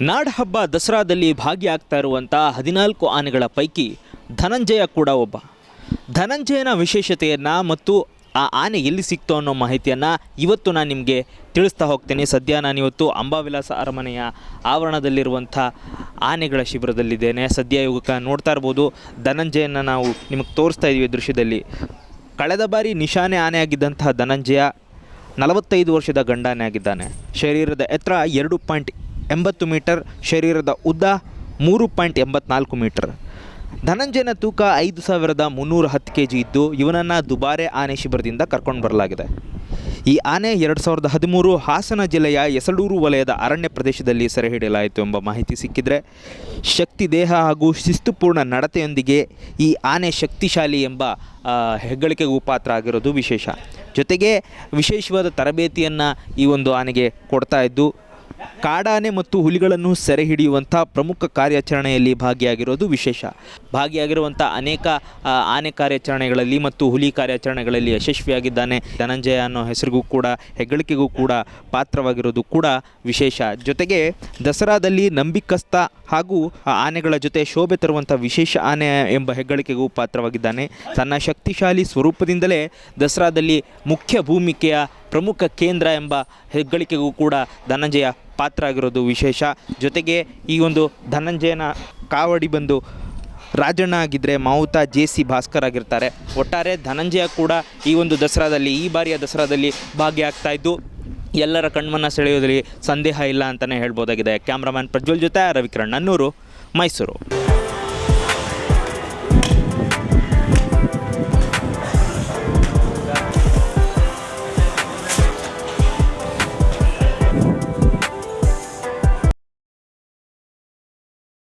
ನಾಡಹಬ್ಬ ದಸರಾದಲ್ಲಿ ಭಾಗಿಯಾಗ್ತಾ ಇರುವಂಥ ಹದಿನಾಲ್ಕು ಆನೆಗಳ ಪೈಕಿ ಧನಂಜಯ ಕೂಡ ಒಬ್ಬ. ಧನಂಜಯನ ವಿಶೇಷತೆಯನ್ನು ಮತ್ತು ಆ ಆನೆ ಎಲ್ಲಿ ಸಿಕ್ತು ಅನ್ನೋ ಮಾಹಿತಿಯನ್ನು ಇವತ್ತು ನಾನು ನಿಮಗೆ ತಿಳಿಸ್ತಾ ಹೋಗ್ತೇನೆ. ಸದ್ಯ ನಾನಿವತ್ತು ಅಂಬಾವಿಲಾಸ ಅರಮನೆಯ ಆವರಣದಲ್ಲಿರುವಂಥ ಆನೆಗಳ ಶಿಬಿರದಲ್ಲಿದ್ದೇನೆ. ಸದ್ಯ ಇವಾಗ ನೋಡ್ತಾ ಇರ್ಬೋದು ಧನಂಜಯನ ನಾವು ನಿಮಗೆ ತೋರಿಸ್ತಾ ಇದ್ದೀವಿ ದೃಶ್ಯದಲ್ಲಿ. ಕಳೆದ ಬಾರಿ ನಿಶಾನೆ ಆನೆ ಆಗಿದ್ದಂತಹ ಧನಂಜಯ ನಲವತ್ತೈದು ವರ್ಷದ ಗಂಡಾನೆ ಆಗಿದ್ದಾನೆ. ಶರೀರದ ಎತ್ತರ ಎರಡು ಪಾಯಿಂಟ್ ಎಂಬತ್ತು ಮೀಟರ್, ಶರೀರದ ಉದ್ದ ಮೂರು ಪಾಯಿಂಟ್ ಎಂಬತ್ನಾಲ್ಕು ಮೀಟರ್. ಧನಂಜಯನ ತೂಕ ಐದು ಸಾವಿರದ ಮುನ್ನೂರ ಹತ್ತು ಕೆ ಜಿ ಇದ್ದು, ಇವನನ್ನು ದುಬಾರೆ ಆನೆ ಶಿಬಿರದಿಂದ ಕರ್ಕೊಂಡು ಬರಲಾಗಿದೆ. ಈ ಆನೆ ಎರಡು ಸಾವಿರದ ಹದಿಮೂರು ಹಾಸನ ಜಿಲ್ಲೆಯ ಎಸಡೂರು ವಲಯದ ಅರಣ್ಯ ಪ್ರದೇಶದಲ್ಲಿ ಸೆರೆ ಹಿಡಿಯಲಾಯಿತು ಎಂಬ ಮಾಹಿತಿ ಸಿಕ್ಕಿದರೆ, ಶಕ್ತಿ ದೇಹ ಹಾಗೂ ಶಿಸ್ತುಪೂರ್ಣ ನಡತೆಯೊಂದಿಗೆ ಈ ಆನೆ ಶಕ್ತಿಶಾಲಿ ಎಂಬ ಹೆಗ್ಗಳಿಕೆಗೂ ಪಾತ್ರ ಆಗಿರೋದು ವಿಶೇಷ. ಜೊತೆಗೆ ವಿಶೇಷವಾದ ತರಬೇತಿಯನ್ನು ಈ ಒಂದು ಆನೆಗೆ ಕೊಡ್ತಾ ಇದ್ದು ಕಾಡಾನೆ ಮತ್ತು ಹುಲಿಗಳನ್ನು ಸೆರೆ ಹಿಡಿಯುವಂಥ ಪ್ರಮುಖ ಕಾರ್ಯಾಚರಣೆಯಲ್ಲಿ ಭಾಗಿಯಾಗಿರೋದು ವಿಶೇಷ. ಭಾಗಿಯಾಗಿರುವಂಥ ಅನೇಕ ಆನೆ ಕಾರ್ಯಾಚರಣೆಗಳಲ್ಲಿ ಮತ್ತು ಹುಲಿ ಕಾರ್ಯಾಚರಣೆಗಳಲ್ಲಿ ಯಶಸ್ವಿಯಾಗಿದ್ದಾನೆ. ಧನಂಜಯ ಅನ್ನೋ ಹೆಸರಿಗೂ ಕೂಡ, ಹೆಗ್ಗಳಿಕೆಗೂ ಕೂಡ ಪಾತ್ರವಾಗಿರೋದು ಕೂಡ ವಿಶೇಷ. ಜೊತೆಗೆ ದಸರಾದಲ್ಲಿ ನಂಬಿಕಸ್ತ ಹಾಗೂ ಆನೆಗಳ ಜೊತೆ ಶೋಭೆ ತರುವಂಥ ವಿಶೇಷ ಆನೆ ಎಂಬ ಹೆಗ್ಗಳಿಕೆಗೂ ಪಾತ್ರವಾಗಿದ್ದಾನೆ. ತನ್ನ ಶಕ್ತಿಶಾಲಿ ಸ್ವರೂಪದಿಂದಲೇ ದಸರಾದಲ್ಲಿ ಮುಖ್ಯ ಭೂಮಿಕೆಯ ಪ್ರಮುಖ ಕೇಂದ್ರ ಎಂಬ ಹೆಗ್ಗಳಿಕೆಗೂ ಕೂಡ ಧನಂಜಯ ಪಾತ್ರ ಆಗಿರೋದು ವಿಶೇಷ. ಜೊತೆಗೆ ಈ ಒಂದು ಧನಂಜಯನ ಕಾವಡಿ ಬಂದು ರಾಜಣ್ಣ ಆಗಿದ್ದರೆ ಮಾವುತ ಜೆ ಸಿ ಭಾಸ್ಕರ್ ಆಗಿರ್ತಾರೆ. ಒಟ್ಟಾರೆ ಧನಂಜಯ ಕೂಡ ಈ ಒಂದು ದಸರಾದಲ್ಲಿ, ಈ ಬಾರಿಯ ದಸರಾದಲ್ಲಿ ಭಾಗಿಯಾಗ್ತಾ ಇದ್ದು, ಎಲ್ಲರ ಕಣ್ಮನ ಸೆಳೆಯೋದ್ರಲ್ಲಿ ಸಂದೇಹ ಇಲ್ಲ ಅಂತಲೇ ಹೇಳ್ಬೋದಾಗಿದೆ. ಕ್ಯಾಮ್ರಾಮ್ಯಾನ್ ಪ್ರಜ್ವಲ್ ಜೊತೆ ರವಿಕಿರಣ್, ನನ್ನೂರು, ಮೈಸೂರು.